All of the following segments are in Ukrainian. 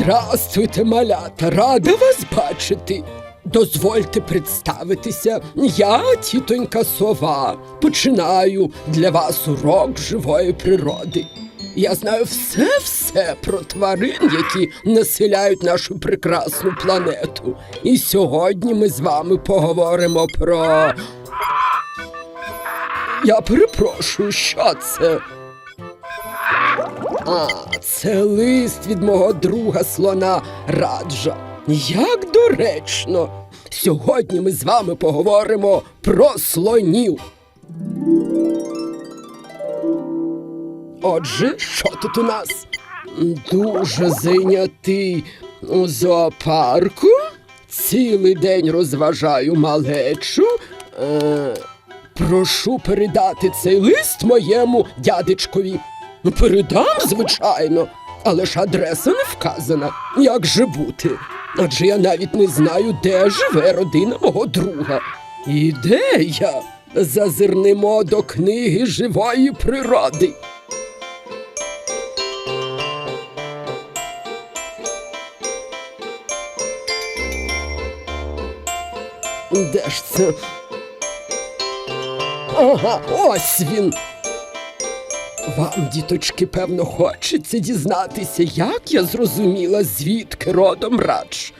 Здрастуйте, малята, рада вас бачити. Дозвольте представитися, я тітонька сова. Починаю для вас урок живої природи. Я знаю все-все про тварин, які населяють нашу прекрасну планету. І сьогодні ми з вами поговоримо про. Я перепрошую, що це? А, це лист від мого друга слона Раджа. Як доречно! Сьогодні ми з вами поговоримо про слонів. Отже, що тут у нас? Дуже зайнятий у зоопарку. Цілий день розважаю малечу. Е, прошу передати цей лист моєму дядечкові. Ну, передам, звичайно, але ж адреса не вказана. Як же бути? Адже я навіть не знаю, де живе родина мого друга. І я? Зазирнемо до книги живої природи. Де ж це? Ага, ось він. Вам, діточки, певно, хочеться дізнатися, як я зрозуміла, звідки родом радж.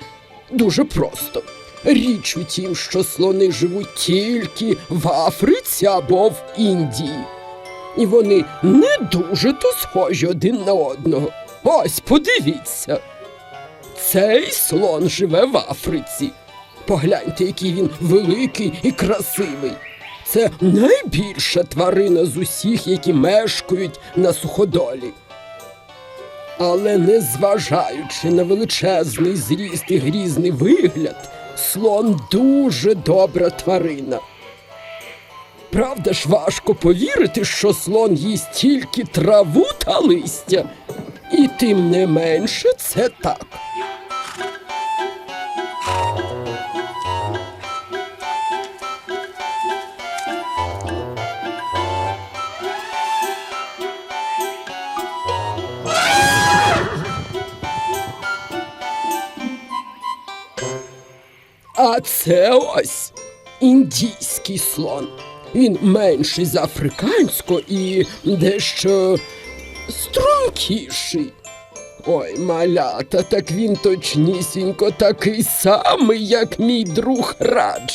Дуже просто. Річ у тім, що слони живуть тільки в Африці або в Індії. І вони не дуже то схожі один на одного. Ось подивіться. Цей слон живе в Африці. Погляньте, який він великий і красивий. Це найбільша тварина з усіх, які мешкають на суходолі. Але незважаючи на величезний зріст і грізний вигляд, слон дуже добра тварина. Правда ж важко повірити, що слон їсть тільки траву та листя. І тим не менше це так. А це ось індійський слон. Він менший за африканського і дещо стрункіший. Ой, малята, так він точнісінько такий самий, як мій друг Радж.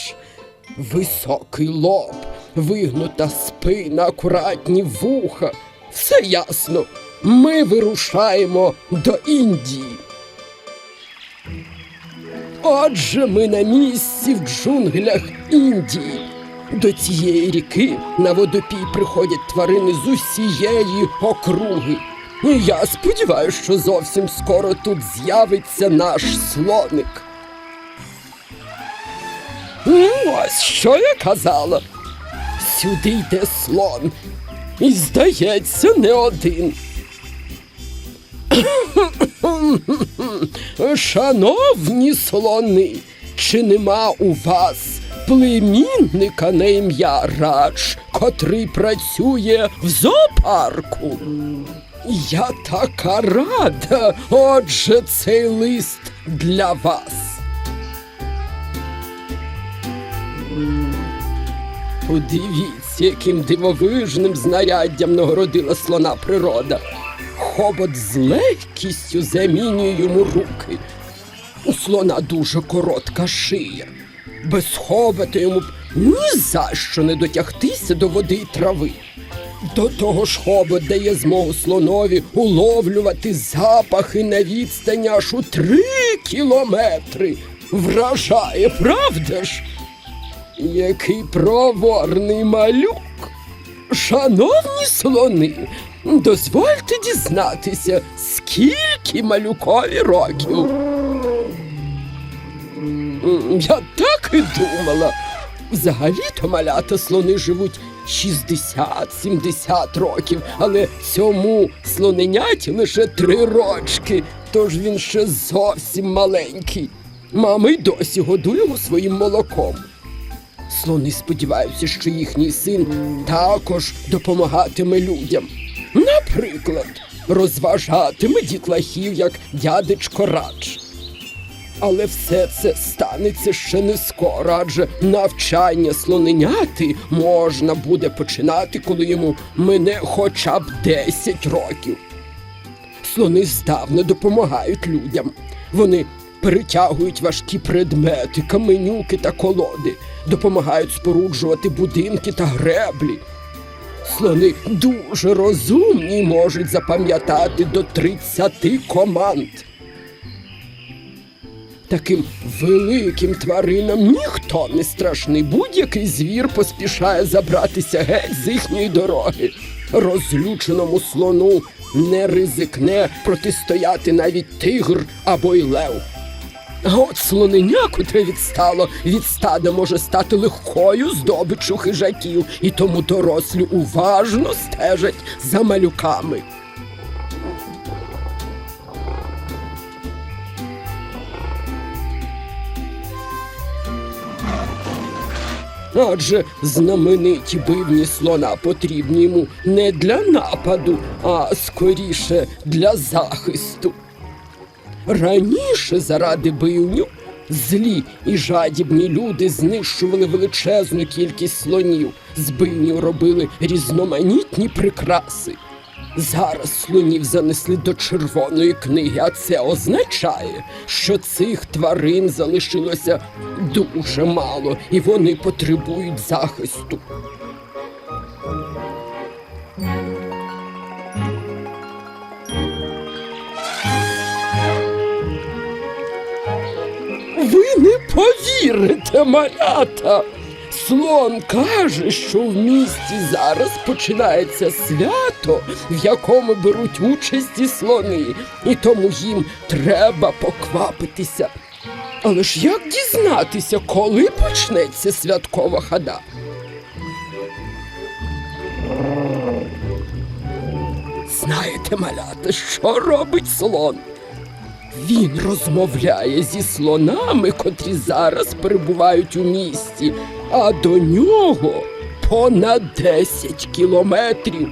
Високий лоб, вигнута спина, акуратні вуха. Все ясно. Ми вирушаємо до Індії. Отже, ми на місці в джунглях Індії. До цієї ріки на водопій приходять тварини з усієї округи. І я сподіваюся, що зовсім скоро тут з'явиться наш слоник. Ну, Ось що я казала. Сюди йде слон. І, здається, не один. Шановні слони, чи нема у вас племінника на ім'я Радж, котрий працює в зоопарку? Я така рада. Отже, цей лист для вас. Подивіться, яким дивовижним знаряддям нагородила слона природа. Хобот з легкістю замінює йому руки. У слона дуже коротка шия. Без хобота йому б ні за що не дотягтися до води й трави. До того ж хобот дає змогу слонові уловлювати запахи на відстані аж у три кілометри. Вражає, правда ж? Який проворний малюк. Шановні слони, дозвольте дізнатися, скільки малюкові років. Я так і думала. Взагалі-то малята слони живуть 60-70 років, але цьому слоненяті лише три рочки, тож він ще зовсім маленький. Мама й досі годує його своїм молоком. Слони сподіваються, що їхній син також допомагатиме людям. Наприклад, розважатиме дітлахів, як дядечко Радж. Але все це станеться ще не скоро, адже навчання слоненяти можна буде починати, коли йому мине хоча б 10 років. Слони здавна допомагають людям. Вони перетягують важкі предмети, каменюки та колоди, допомагають споруджувати будинки та греблі. Слони дуже розумні можуть запам'ятати до 30 команд. Таким великим тваринам ніхто не страшний. Будь-який звір поспішає забратися геть з їхньої дороги. Розлюченому слону не ризикне протистояти навіть тигр або й лев. А от слоненя, котре відстало від стада, може стати легкою здобиччю хижаків, і тому дорослі уважно стежать за малюками. Адже знамениті бивні слона потрібні йому не для нападу, а скоріше для захисту. Раніше заради бивню злі і жадібні люди знищували величезну кількість слонів, з бивнів робили різноманітні прикраси. Зараз слонів занесли до червоної книги, а це означає, що цих тварин залишилося дуже мало, і вони потребують захисту. Повірите, малята. Слон каже, що в місті зараз починається свято, в якому беруть участь і слони, і тому їм треба поквапитися. Але ж як дізнатися, коли почнеться святкова хода? Знаєте, малята, що робить слон? Він розмовляє зі слонами, котрі зараз перебувають у місті, а до нього понад 10 кілометрів.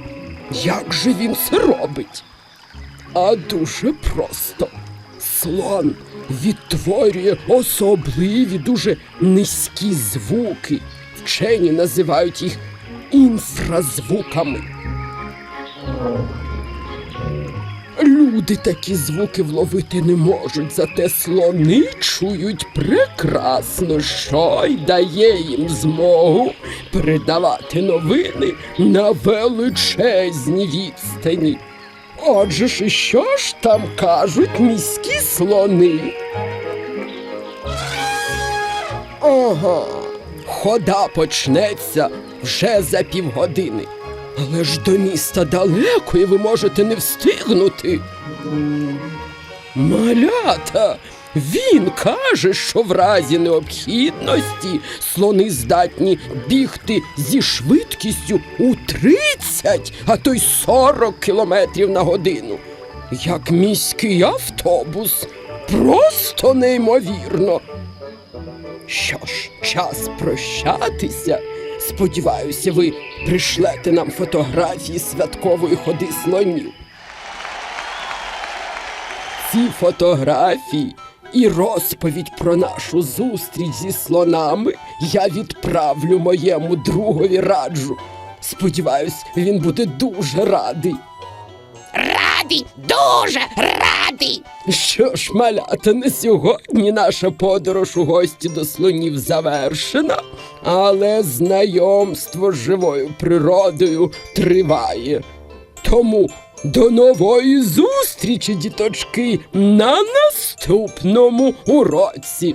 Як же він це робить? А дуже просто. Слон відтворює особливі, дуже низькі звуки. Вчені називають їх інфразвуками. Люди такі звуки вловити не можуть, зате слони чують прекрасно, що й дає їм змогу передавати новини на величезній відстані. Отже ж, і що ж там кажуть міські слони? Ага, хода почнеться вже за півгодини. Але ж до міста далеко, і ви можете не встигнути. Малята, він каже, що в разі необхідності слони здатні бігти зі швидкістю у 30, а то й 40 кілометрів на годину. Як міський автобус. Просто неймовірно. Що ж, час прощатися. Сподіваюся, ви пришлете нам фотографії святкової ходи слонів. Ці фотографії і розповідь про нашу зустріч зі слонами я відправлю моєму другові раджу. Сподіваюсь, він буде дуже радий. Радий, дуже радий. Що ж, малята, на сьогодні наша подорож у гості до слонів завершена, але знайомство з живою природою триває. Тому до нової зустрічі, діточки, на наступному уроці.